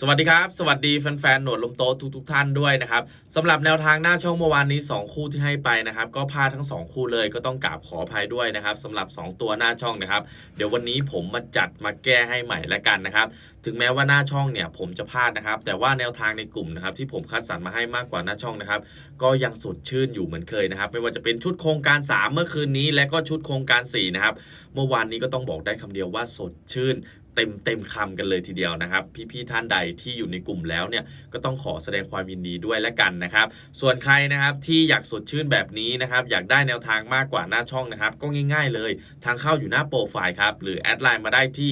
สวัสดีครับ สวัสดีแฟนๆหนวดลมโตะทุกๆท่านด้วยนะครับสำหรับแนวทางหน้าช่องเมื่อวานนี้ 2 คู่ที่ให้ไปนะครับ ก็พลาดทั้ง 2 คู่เลยก็ต้องกราบขออภัยด้วยนะครับสำหรับ 2 ตัวหน้าช่องนะครับ เดี๋ยววันนี้ผมมาจัดมาแก้ให้ใหม่ล้วกันนะครับ ถึงแม้ว่าหน้าช่องเนี่ยผมจะพลาดนะครับ แต่ว่าแนวทางในกลุ่มนะครับที่ผมคัดสรรมาให้มากกว่าหน้าช่องนะครับ ก็ยังสดชื่นอยู่เหมือนเคยนะครับ ไม่ว่าจะเป็นชุดโครงการ 3 เมื่อคืนนี้ และก็ชุดโครงการ4นะครับเมื่อวานนี้ก็ต้องบอกได้คำเดียวว่าสดชื่น เต็มเต็มคำกันเลยทีเดียวนะครับ พี่ๆท่านใดที่อยู่ในกลุ่มแล้วเนี่ยก็ต้องขอแสดงความยินดีด้วยและกันนะครับ ส่วนใครนะครับที่อยากสดชื่นแบบนี้นะครับ อยากได้แนวทางมากกว่าหน้าช่องนะครับ ก็ง่าย ๆ เลย ทางเข้าอยู่หน้าโปรไฟล์ครับ หรือแอดไลน์มาได้ที่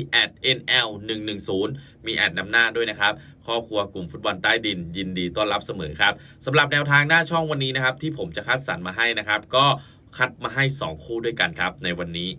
@nl 1 1 0 มีแอดนำหน้าด้วยนะครับครอบครัวกลุ่มฟุตบอลใต้ดิน ยินดีต้อนรับเสมอครับสำหรับแนวทางหน้าช่องวันนี้นะครับ ที่ผมจะคัดสรรมาให้นะครับ ก็คัดมาให้ 2 คู่ด้วยกันครับ ในวันนี้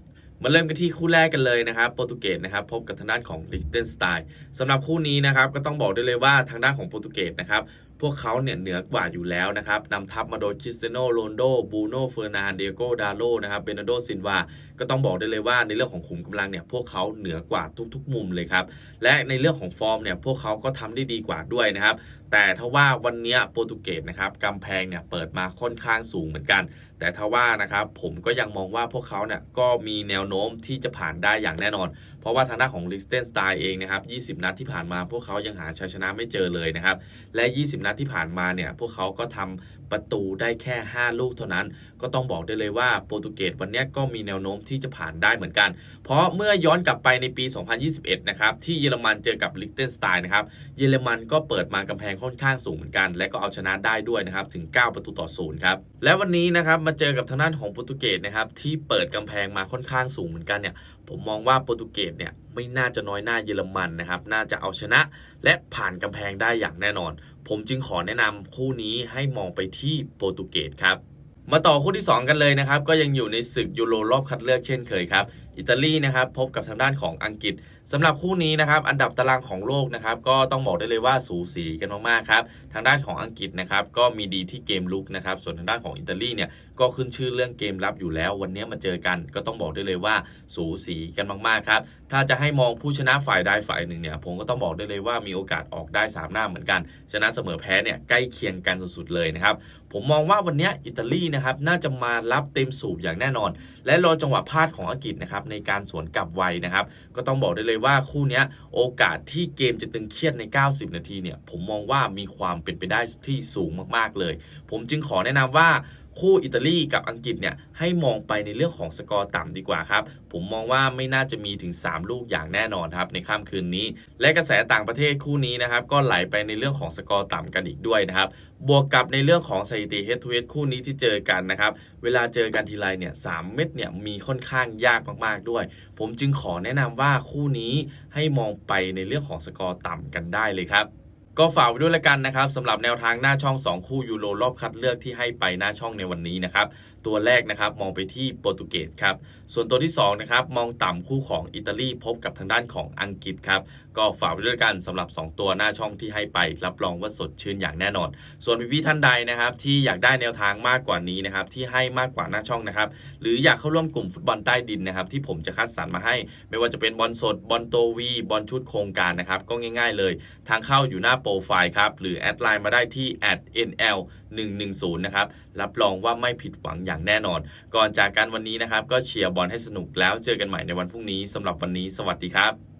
มาเริ่มกันที่คู่แรกกันเลยนะครับโปรตุเกสนะครับพบกับทางด้านของลิ c เทนสไตน์สำหรับคู่นี้นะครับก็ต้องบอกได้เลยว่าทางด้านของโปรตุเกสนะครับ พวกเขาเนี่ยเหนือกว่าอยู่แล้วนะครับนำทัพมาโดยคริสเตียโนโรนโดบูโนเฟอร์นานเดโกดาโลนะครับเบนโดซินวาก็ต้องบอกได้เลยว่าในเรื่องของขุมกำลังเนี่ยพวกเขาเหนือกว่าทุกๆ มุมเลยครับและในเรื่องของฟอร์มเนี่ยพวกเขาก็ทำได้ดีกว่าด้วยนะครับแต่ถ้าว่าวันเนี้ยโปรตุเกสนะครับกำแพงเนี่ยเปิดมาค่อนข้างสูงเหมือนกัน แต่ถ้าว่านะครับผมก็ยังมองว่าพวกเขาเนี่ยก็มีแนวโน้มที่จะผ่านได้อย่างแน่นอน เพราะว่าทางด้านของลิสเตนสไตน์เองนะครับ 20 นัดที่ผ่านมาพวกเขายังหาชัยชนะไม่เจอเลยนะครับและ 20 นัดที่ผ่านมาเนี่ยพวกเขาก็ทำประตูได้แค่ 5 ลูกเท่านั้น ก็ต้องบอกได้เลยว่าโปรตุเกสวันนี้ก็มีแนวโน้มที่จะผ่านได้เหมือนกัน เพราะเมื่อย้อนกลับไปในปี 2021 นะครับที่เยอรมันเจอกับลิ c เ e นสไตน์นะครับเยอรมันก็เปิดมากำแพงค่อนข้างสูงเหมือนกัน และก็เอาชนะได้ด้วยนะครับถึง 9 ประตูต่อศูนย์ครับและวันนี้นะครับมาเจอกับทางด้านของโปรตุเกสนะครับที่เปิดกำแพงมาค่อนข้างสูงเหมือนกันเนี่ยผมมองว่าโปรตุเกสเนี่ยไม่น่าจะน้อยหน้าเยอรมันนะครับ น่าจะเอาชนะและผ่านกำแพงได้อย่างแน่นอนผมจึงขอแนะนำคู่นี้ให้มองไปที่โปรตุเกสครับ มาต่อคู่ที่ 2 กันเลยนะครับ ก็ยังอยู่ในศึกยูโรรอบคัดเลือกเช่นเคยครับอิตาลีนะครับพบกับทางด้านของอังกฤษสำหรับคู่นี้นะครับอันดับตารางของโลกนะครับก็ต้องบอกได้เลยว่าสูสีกันมากๆครับทางด้านของอังกฤษนะครับก็มีดีที่เกมลุกนะครับส่วนทางด้านของอิตาลีเนี่ยก็ขึ้นชื่อเรื่องเกมรับอยู่แล้ว วันนี้มาเจอกัน ก็ต้องบอกได้เลยว่าสูสีกันมากๆครับถ้าจะให้มองผู้ชนะฝ่ายใดฝ่ายหนึ่งเนี่ยผมก็ต้องบอกได้เลยว่ามีโอกาสออกได้สามหน้าเหมือนกัน ชนะเสมอแพ้เนี่ยใกล้เคียงกันสุดๆเลยนะครับผมมองว่าวันนี้อิตาลีนะครับน่าจะมารับเต็มสูบอย่างแน่นอน และรอจังหวะพลาดของอังกฤษนะครับในการสวนกลับไวนะครับ ก็ต้องบอกได้เลยว่าคู่นี้โอกาสที่เกมจะตึงเครียดใน 90 นาทีเนี่ยผมมองว่ามีความเป็นไปได้ที่สูงมากๆเลย ผมจึงขอแนะนำว่า คู่อิตาลีกับอังกฤษเนี่ยให้มองไปในเรื่องของสกอร์ต่ำดีกว่าครับ ผมมองว่าไม่น่าจะมีถึง 3 ลูกอย่างแน่นอนครับในค่ำคืนนี้ และกระแสต่างประเทศคู่นี้นะครับก็ไหลไปในเรื่องของสกอร์ต่ำกันอีกด้วยนะครับบวกกับในเรื่องของสถิติ head to head คู่นี้ที่เจอกันนะครับเวลาเจอกันทีไรเนี่ยสเม็ดเนี่ยมีค่อนข้างยากมากๆด้วย ผมจึงขอแนะนำว่าคู่นี้ให้มองไปในเรื่องของสกอร์ต่ำกันได้เลยครับ ก็ฝากไว้ด้วยละกันนะครับสำหรับแนวทางหน้าช่อง 2 คู่ยูโรรอบคัดเลือกที่ให้ไปหน้าช่องในวันนี้นะครับ ตัวแรกนะครับมองไปที่โปรตุเกสครับ ส่วนตัวที่2นะครับมองต่ำคู่ของอิตาลีพบกับทางด้านของอังกฤษครับ ก็ฝากไว้ด้วยกันสำหรับ 2 ตัวหน้าช่องที่ให้ไป รับรองว่าสดชื่นอย่างแน่นอน ส่วนพี่ๆท่านใดนะครับที่อยากได้แนวทางมากกว่านี้นะครับที่ให้มากกว่าหน้าช่องนะครับหรืออยากเข้าร่วมกลุ่มฟุตบอลใต้ดินนะครับที่ผมจะคัดสรรมาให้ ไม่ว่าจะเป็นบอลสดบอลโตวีบอลชุดโครงการนะครับก็ง่าย ๆ เลย ทางเข้าอยู่หน้าโปรไฟล์ครับ หรือแอดไลน์มาได้ที่ @nl 110นะครับ รับรองว่าไม่ผิดหวังอย่างแน่นอน ก่อนจากกันวันนี้นะครับ ก็เชียร์บอลให้สนุกแล้วเจอกันใหม่ในวันพรุ่งนี้สำหรับวันนี้ สวัสดีครับ